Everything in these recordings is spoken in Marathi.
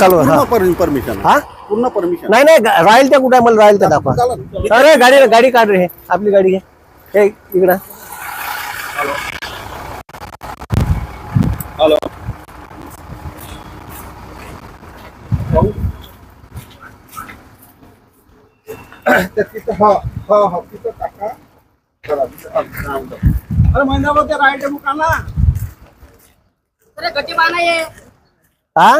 चालू आहे, हा. पूर्ण परमिशन हा? पूर्ण परमिशन नाही नाही गा- राहील त्या कुठे मला राहील त्या दाखवा. चालेल. अरे गाडी गाडी काढ रे हे. आपली गाडी घे. हे इकडं. हॅलो. तिथं हा हा हा तिथं टाका. चला, तिथं टाका. अरे महिनाभर ते राईट मुकाला अरे गड्डे पाहना ये हा?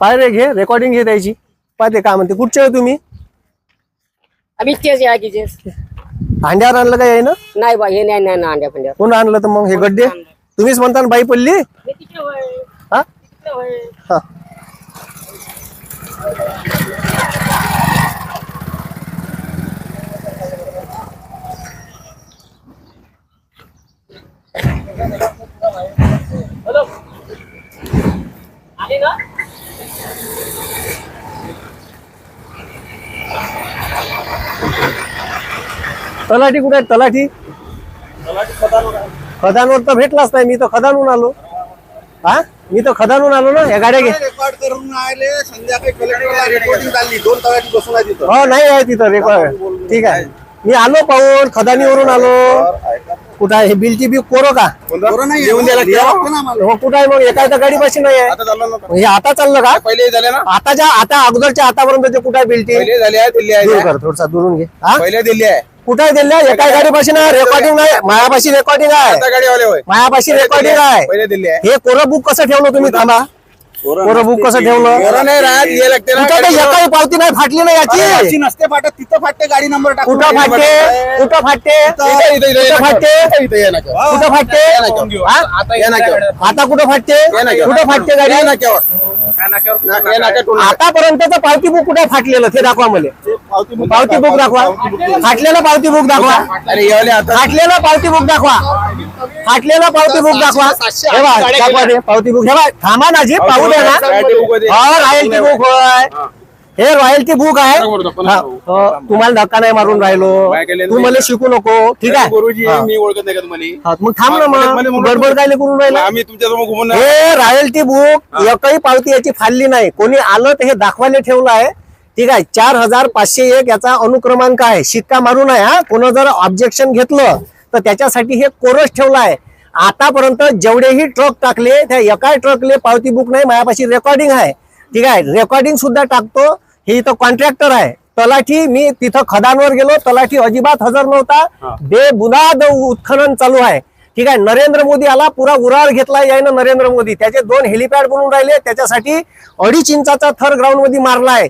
पाय रे घे रेकॉर्डिंग घे त्याची. पाहते काय म्हणते. कुठचे आहे तुम्ही? आम्ही तेच या की तेच हांड्यावर आणलं काय आहे ना नाही बा हे नाही नाही ना अंड्या पंड्या कोण आणलं तर मग हे गड्डे? तुम्हीच म्हणता ना बाई पडली? हे हा. तलाठी कुठे आहे तलाठी? खदानवर तर भेटलाच नाही. मी तर खदानून आलो. हा? मी तर खदानून आलो ना. या गाड्या घे. रेकॉर्ड करून आले. संध्याकाळी कलेक्टरला रेकॉर्डिंग झाली दोन तळ्याची बसून आहे तिथं. हो नाही आहे तिथं. रेकॉर्ड ठीक आहे. मी आलो पाहून. खदानीवरून आलो. कुठं आहे? हे बिलची बी कोरो का? बरोबर नाही येऊन द्यायला लागतं ना आम्हाला. हो कुठं आहे मग? एका एका गाडी पाशी नाही आहे. आता चाललं ना. हे आता चाललं का? पहिले झाले ना. आताच्या आता अगोदरच्या आतापर्यंत कुठं आहे बिलटी पहिले झाले आहे दिल्ली आहे. दूर कर थोडसा दुरून घे. हा? पहिले दिल्ली आहे. कुठं आहे दिल्ली? एका गाडी पाशी ना रेकॉर्डिंग आहे मायापाशी रेकॉर्डिंग आहे. आता होय. मायापाशी रेकॉर्डिंग आहे. पहिले दिल्ली आहे. हे कोरं बुक कसं ठेवलं तुम्ही? थांबा. कोरं बुक कसं ठेवलं? नाही राहत ये लागते ना कुठं ते एकाही पावती नाही फाटली नाही अरे, याची नसते फाटत तिथं फाटते गाडी नंबर टाकून. कुठं फाटते? कुठं फाटते? इथं- इथं- इथं- कुठं फाटते? इथं- इथं ये ना. कुठं फाटते? ना. हा? आता ना कुठं फाटते? ये ना केव्हा. कुठं फाटते या ना गाडी केव्हा. आतापर्यंतचं पावती बुक कुठे फाटलेलं? ते दाखवा मला. पावती बुक दाखवा. फाटलेलं पावती बुक दाखवा. फाटलेलं पावती बुक दाखवा. फाटलेलं पावती बुक दाखवा. हे ते पावती बुक हे बघ, थांबा ना जी पाहू दे ना. हा रॉयल्टी बुक होय. हे रॉयल्टी बुक आहे. बरोबर, हा, तुम्हाला धक्का नाही मारून राहिलो. काय केलेलं तू नाही. मला शिकू नको. ठीक आहे? गुरुजी हा. मी ओळखत नाही का तुम्हाला? हा, मग थांब ना मला- मला- मग मला- गडबड काय करून राहिला? आम्ही घुमून हे रॉयल्टी बुक एकही पावती याची फाडली नाही. कोणी आलं तर हे दाखवायला ठेवलं आहे. ठीक आहे? चार हजार पाचशे एक याचा अनुक्रमांक आहे. शिक्का मारून आहे हा. कोण जर ऑब्जेक्शन घेतलं तर त्याच्यासाठी हे कोरस ठेवलं आहे. आतापर्यंत जेवढेही ट्रक टाकले त्या एका ट्रकले पावती बुक नाही. माझ्यापाशी रेकॉर्डिंग आहे. ठीक आहे? रेकॉर्डिंग सुद्धा टाकतो. हे इथं कॉन्ट्रॅक्टर आहे. तलाठी मी तिथं खदानवर गेलो. तलाठी अजिबात हजर नव्हता. बेबुनाद उत्खनन चालू आहे. ठीक आहे नरेंद्र मोदी आला पुरा उरावर घेतला यायनं नरेंद्र मोदी. त्याचे दोन हेलिपॅड बनवून राहिले. त्याच्यासाठी अडीच इंचाचा थर ग्राउंडमध्ये मारलाय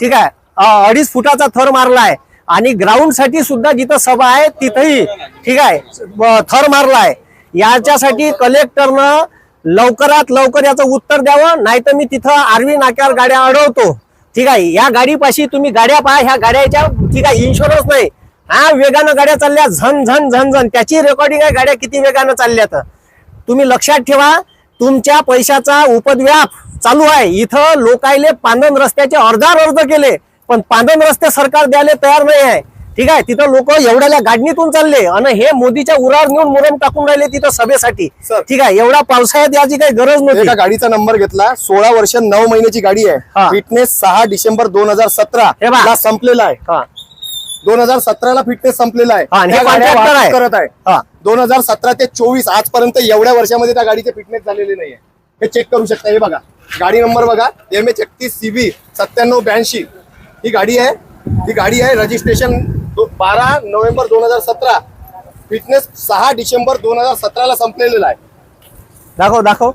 ठीक आहे अडीच फुटाचा थर मारलाय आणि ग्राउंडसाठी सुद्धा जिथं सभा आहे तिथंही ठीक आहे थर मारलाय याच्यासाठी कलेक्टरनं लवकरात लवकर याचं उत्तर द्यावं. नाही तर मी तिथं आरवी नाक्यावर गाड्या अडवतो. ठीक आहे या गाडीपाशी तुम्ही गाड्या पहा ह्या गाड्याच्या ठीक आहे इन्शुरन्स नाही. हा वेगानं गाड्या चालल्या झन झन झन झन. त्याची रेकॉर्डिंग आहे गाड्या किती वेगानं चालल्या तर तुम्ही लक्षात ठेवा तुमच्या पैशाचा उपद्व्याप चालू आहे. इथं लोकायले पांदन रस्त्याचे अर्धार अर्ज केले पण पांदन रस्ते सरकार द्यायला तयार नाही आहे. ठीक आहे? तिथं लोक एवढ्या गाडणीतून चालले आणि हे मोदीच्या उरावर नेऊन मुरम टाकून राहिले तिथं सभेसाठी. ठीक आहे? एवढा पावसाळ्यात याची काही गरज नव्हती. एका गाडीचा नंबर घेतला. सोळा वर्ष नऊ महिन्याची गाडी. आहे. फिटनेस सहा डिसेंबर दोन हजार सतरा. संपलेला आहे. हा. दोन हजार सतराला फिटनेस संपलेला आहे. करत आहे. हा. दोन हजार सतरा ते चोवीस आजपर्यंत एवढ्या वर्षामध्ये त्या गाडीचे फिटनेस झालेले नाहीये. हे चेक करू शकता. हे बघा. गाडी नंबर बघा. एम एच एकतीस सी बी सत्त्याण्णव ब्याऐंशी. ही गाडी आहे. ही गाडी आहे रजिस्ट्रेशन बारा नोव्हेंबर दोन हजार सतरा. फिटनेस सहा डिसेंबर दोन हजार सतराला संपलेला आहे. दाखव दाखव.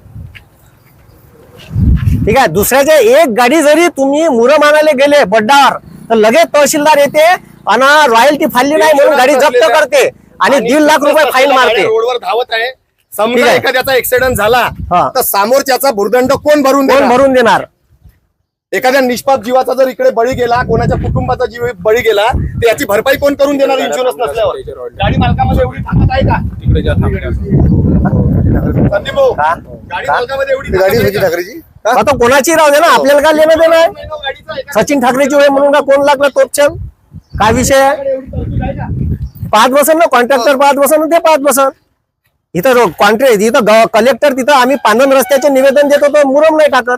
ठीक आहे दुसऱ्याच्या एक गाडी जरी तुम्ही मुरम आणायला गेले बड्डावर तर लगेच तहसीलदार येते आणि रॉयल्टी फाडली नाही म्हणून गाडी जप्त करते आणि दीड लाख रुपये फाईन मारते. रोडवर धावत आहे. समजा. एखाद्याचा ऍक्सिडेंट झाला. तर समोरच्याचा भूर्दंड कोण भरून कोण भरून देणार? एखाद्या निष्पाप जीवाचा जर इकडे बळी गेला कोणाच्या कुटुंबाचा जीव बळी गेला तर याची भरपाई कोण करून देणार इन्शुरन्स नसल्यावर? गाडी मालकामध्ये एवढी ताकद आहे का? संदीप भाऊ हा? गाडी मालकामध्ये एवढी आहे का? ठाकरेची? आता कोणाची राहू दे ना आपल्याला काय लेणं देणं आहे? एका- सचिन ठाकरेची वेळ म्हणून का कोण लागला तोपचल काय विषय आहे? पाच बसन ना कॉन्ट्रॅक्टर पाच बसन ते पाच बसन. इथं कॉन्ट्रॅक्ट इथं कलेक्टर तिथं आम्ही पांधन रस्त्याचे निवेदन देत होतो मुरम नाही टाकत.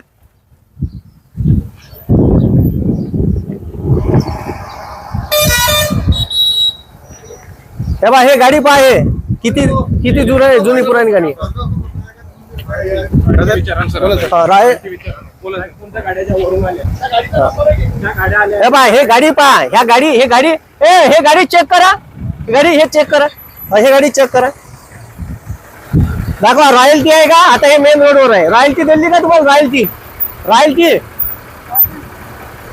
हे बा हे गाडी पहा हे. किती किती जुन आहे जुनी पुराणी गाडी? हा, राय हे बा हे गाडी पहा ह्या गाडी हे गाडी ए हे गाडी चेक करा. ही गाडी हे चेक करा. हा, हे गाडी चेक करा. दाखवा रॉयल्टी आहे का? आता हे मेन रोडवर आहे. रॉयल्टी दिली का तुम्हाला रॉयल्टी रॉयल्टी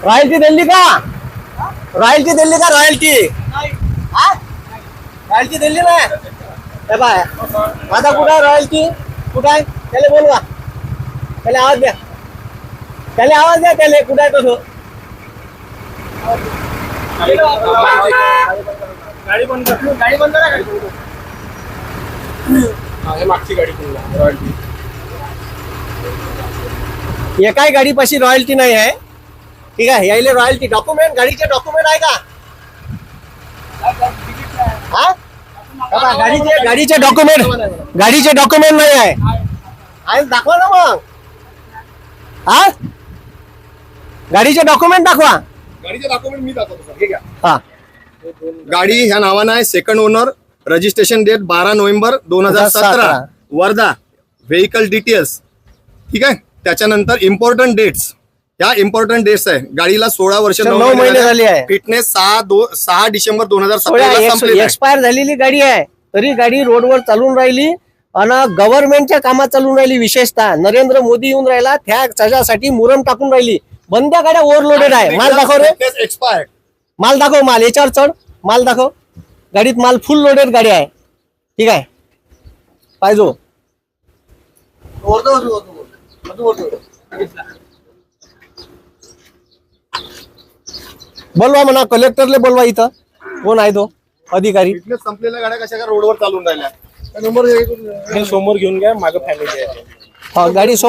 रॉयल्टी दिली का? रॉयल्टी दिली का रॉयल्टी हा? रॉयल्टी दिली ना हे बाय आता कुठं आहे रॉयल्टी कुठं आहे त्याला बोलवा त्याला आवाज़ द्या त्याला आवाज़ द्या त्याला कुठं आहे तसं गाडी बंद कर गाडी बंद करा गाडी मागची गाडी रॉयल्टी एकाही गाडीपाशी रॉयल्टी नाही आहे ठीक आहे यायले रॉयल्टी डॉक्युमेंट गाडीचे डॉक्युमेंट आहे का गाडीचे गाडीचे डॉक्युमेंट गाडीचे डॉक्युमेंट नाही आहे. आहे दाखवा ना मग. हा? गाडीचे डॉक्युमेंट दाखवा. गाडीचे डॉक्युमेंट मी दाखवतो सर. हे घ्या. हा. गाडी ह्या नावानं आहे सेकंड ओनर रजिस्ट्रेशन डेट बारा नोव्हेंबर दोन हजार सतरा. 2017. वर्धा व्हेकल डिटेल्स ठीक आहे? त्याच्यानंतर इम्पॉर्टंट डेट्स या इम्पॉर्टंट डेट्स आहे. गाडीला सोळा वर्ष नऊ महिने झाले. आहे. फिटनेस सहा दो सहा डिसेंबर दोन हजार सतरा आहे. एक्सपायर झालेली गाडी आहे. तरी गाडी रोडवर चालून राहिली आणि गव्हर्नमेंटच्या कामात चालून राहिली विशेषतः. नरेंद्र मोदी येऊन राहिला त्या त्याच्यासाठी मुरम टाकून राहिली. बंद्या गाड्या ओव्हरलोडेड आहे. माल दाखव रे. एक्सपायर्ड माल दाखव माल याच्यावर चढ. माल दाखव. गाडीत माल फुल लोडेड गाडी आहे. ठीक आहे. पाहिजो. बोलवा म्हणा कलेक्टरले बोलवा इथं. कोण आहे तो? अधिकारी. संपलेल्या गाड्या कशा काय रोडवर चालून राहिल्या? समोर घेऊन घ्या मागं फॅमिली आहे. हा, गाडी सोम